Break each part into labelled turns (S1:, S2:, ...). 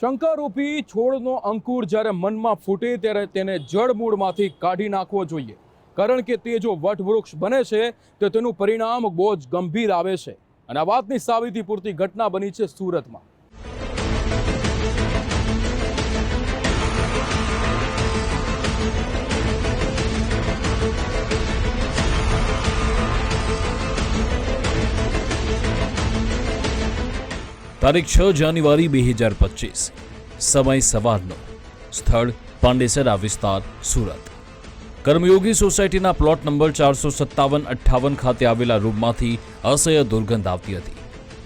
S1: શંકારૂપી છોડનો અંકુર જ્યારે મનમાં ફૂટે ત્યારે તેને જળમૂળમાંથી કાઢી નાખવો જોઈએ. કારણ કે તે જો વટવૃક્ષ બને છે, તો તેનું પરિણામ બહુ જ ગંભીર આવે છે. અને આ વાતની સાબિતી પૂરતી ઘટના બની છે સુરતમાં.
S2: તારીખ છ જાન્યુઆરી બે હજાર પચીસ. સમય સવારનો. સ્થળ પાંડેસરા વિસ્તાર, સુરત. કર્મયોગી સોસાયટીના પ્લોટ નંબર ચારસો સત્તાવન અઠ્ઠાવન ખાતે આવેલા રૂમમાંથી અસહ્ય દુર્ગંધ આવતી હતી.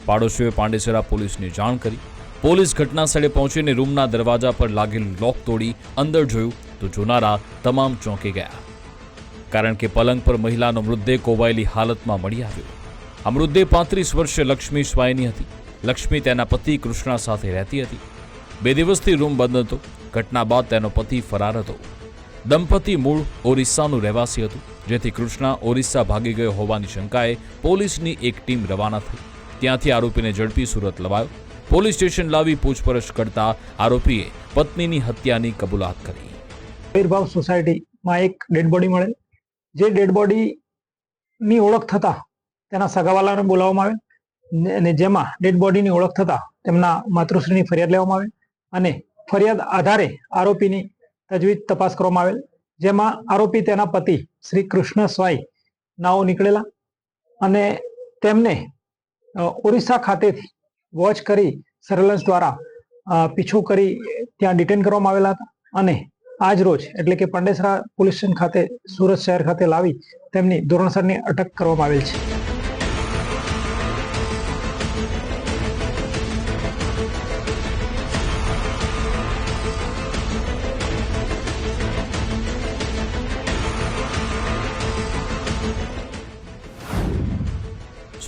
S2: પાડોશીઓએ પાંડેસરા પોલીસને જાણ કરી. પોલીસ ઘટના સ્થળે પહોંચીને રૂમના દરવાજા પર લાગેલું લોક તોડી અંદર જોયું તો જોનારા તમામ ચોંકી ગયા. કારણ કે પલંગ પર મહિલાનો મૃતદેહ કોવાયેલી હાલતમાં મળી આવ્યો. આ મૃતદેહ પાંત્રીસ વર્ષે લક્ષ્મી સ્વાયની હતી. લક્ષ્મી તેના પતિ કૃષ્ણા સાથે રહેતી હતી. બે દિવસથી રૂમ બંધ હતો. ઘટના બાદ તેનો પતિ ફરાર હતો. દંપતી મૂળ ઓરિસ્સાનું રહેવાસી હતું, જેથી કૃષ્ણા ઓરિસ્સા ભાગી ગયો હોવાની શંકાએ પોલીસની એક ટીમ રવાના થઈ. ત્યાંથી આરોપીને ઝડપી સુરત લવાયો. પોલીસ સ્ટેશન લાવી પૂછપરછ કરતા આરોપીએ પત્નીની હત્યાની કબૂલાત કરી.
S3: આવિર્ભાવ સોસાયટીમાં એક ડેડ બોડી મળેલ. જે ડેડ બોડીની ઓળખ થતા તેના સગાવાલાને બોલાવવામાં આવેલ. અને જેમાં ડેડ બોડીની ઓળખ થતા તેમના માતૃશ્રીની ફરિયાદ લેવામાં આવે અને ફરિયાદ આધારે આરોપીની તજવીજ તપાસ કરવામાં આવેલ, જેમાં આરોપી તેના પતિ શ્રી કૃષ્ણ સ્વાઈ નાઓ નીકળેલા અને તેમને ઓરિસ્સા ખાતેથી વોચ કરી સર્વેલન્સ દ્વારા પીછો કરી ત્યાં ડિટેન કરવામાં આવેલા હતા અને આજ રોજ એટલે કે પાંડેસરા પોલીસ સ્ટેશન ખાતે સુરત શહેર ખાતે લાવી તેમની ધોરણસરની અટક કરવામાં આવેલ છે.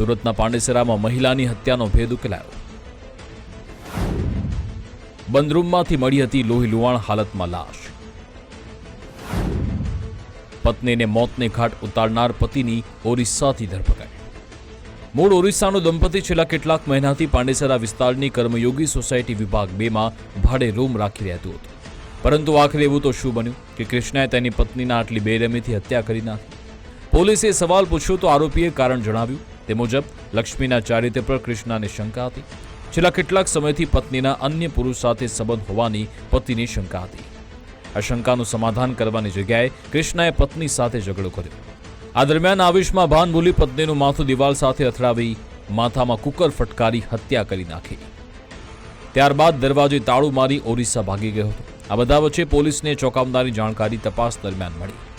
S2: સુરતના પાંડેસરામાં મહિલાની હત્યાનો ભેદ ઉકેલાયો. બંધ રૂમમાંથી મળી હતી લોહી લુવાણ હાલતમાં લાશ. પત્નીને મોતને ઘાટ ઉતારનાર પતિની ઓરિસ્સાથી ધરપકડ. મૂળ ઓરિસ્સાનું દંપતી છેલ્લા કેટલાક મહિનાથી પાંડેસરા વિસ્તારની કર્મયોગી સોસાયટી વિભાગ બેમાં ભાડે રૂમ રાખી રહેતું હતું. પરંતુ આખરે એવું તો શું બન્યું કે કૃષ્ણાએ તેની પત્નીના આટલી બેરમીથી હત્યા કરી નાખી? પોલીસે સવાલ પૂછ્યો તો આરોપીએ કારણ જણાવ્યું તે મુજબ, લક્ષ્મીના ચારિત્ર્ય પર કૃષ્ણાને શંકા હતી. છેલ્લા કેટલાક સમયથી પત્નીના અન્ય પુરુષ સાથે સંબંધ હોવાની પતિની શંકા હતી. આ શંકાનું સમાધાન કરવાની જગ્યાએ કૃષ્ણાએ પત્ની સાથે ઝઘડો કર્યો. આ દરમિયાન આવેશમાં ભાન ભૂલી પત્નીનું માથું દિવાલ સાથે અથડાવી માથામાં કુકર ફટકારી હત્યા કરી નાખી. ત્યારબાદ દરવાજે તાળું મારી ઓરિસ્સા ભાગી ગયો હતો. આ બધા વચ્ચે પોલીસને ચોંકાવનારી જાણકારી તપાસ દરમિયાન મળી.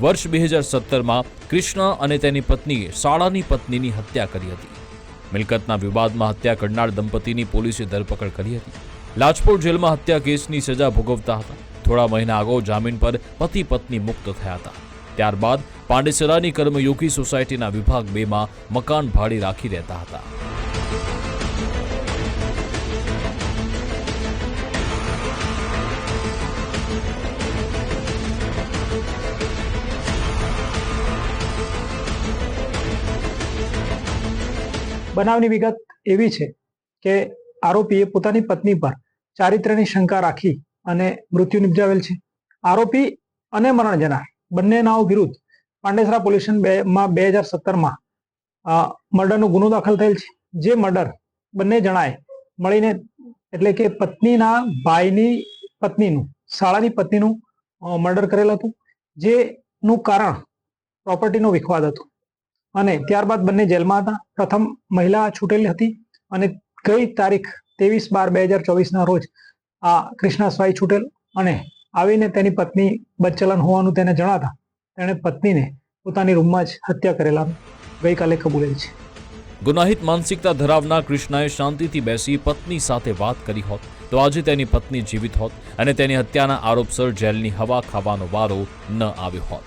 S2: વર્ષ બે હજાર સત્તરમાં કૃષ્ણ અને તેની પત્નીએ શાળાની પત્નીની હત્યા કરી હતી. મિલકતના વિવાદમાં હત્યા કરનાર દંપતીની પોલીસે ધરપકડ કરી હતી. લાજપોર જેલમાં હત્યા કેસની સજા ભોગવતા હતા. થોડા મહિના અગાઉ જામીન પર પતિ પત્ની મુક્ત થયા હતા. ત્યારબાદ પાંડેસરાની કર્મયોગી સોસાયટીના વિભાગ બેમાં મકાન ભાડે રાખી રહેતા હતા.
S3: બનાવની વિગત એવી છે કે આરોપીએ પોતાની પત્ની પર ચારિત્ર્યની શંકા રાખી અને મૃત્યુ નિપજાવેલ છે. આરોપી અને મરણ જનાર બંનેનાઓ વિરુદ્ધ પાંડેસરા પોલીસ બે માં બે હજાર સત્તરમાં મર્ડરનો ગુનો દાખલ થયેલ છે. જે મર્ડર બંને જણાએ મળીને એટલે કે પત્નીના ભાઈની પત્નીનું, શાળાની પત્નીનું મર્ડર કરેલ હતું. જેનું કારણ પ્રોપર્ટીનો વિખવાદ હતો. અને ત્યારબાદ બંને જેલમાં હતા. પ્રથમ મહિલા છૂટેલી હતી અને ગઈ તારીખ ત્રેવીસ બાર બે હજાર ચોવીસના રોજ આ કૃષ્ણા સ્વાઈ છૂટેલ અને આવીને તેની પત્ની બદચલન હોવાનું તેને જણાતા તેણે પત્નીને પોતાની રૂમમાં જ હત્યા કરેલા ગઈકાલે કબૂલેલ છે.
S2: ગુનાહિત માનસિકતા ધરાવનાર કૃષ્ણાએ શાંતિથી બેસી પત્ની સાથે વાત કરી હોત તો આજે તેની પત્ની જીવિત હોત અને તેની હત્યાના આરોપસર જેલની હવા ખાવાનો વારો ન આવ્યો હોત.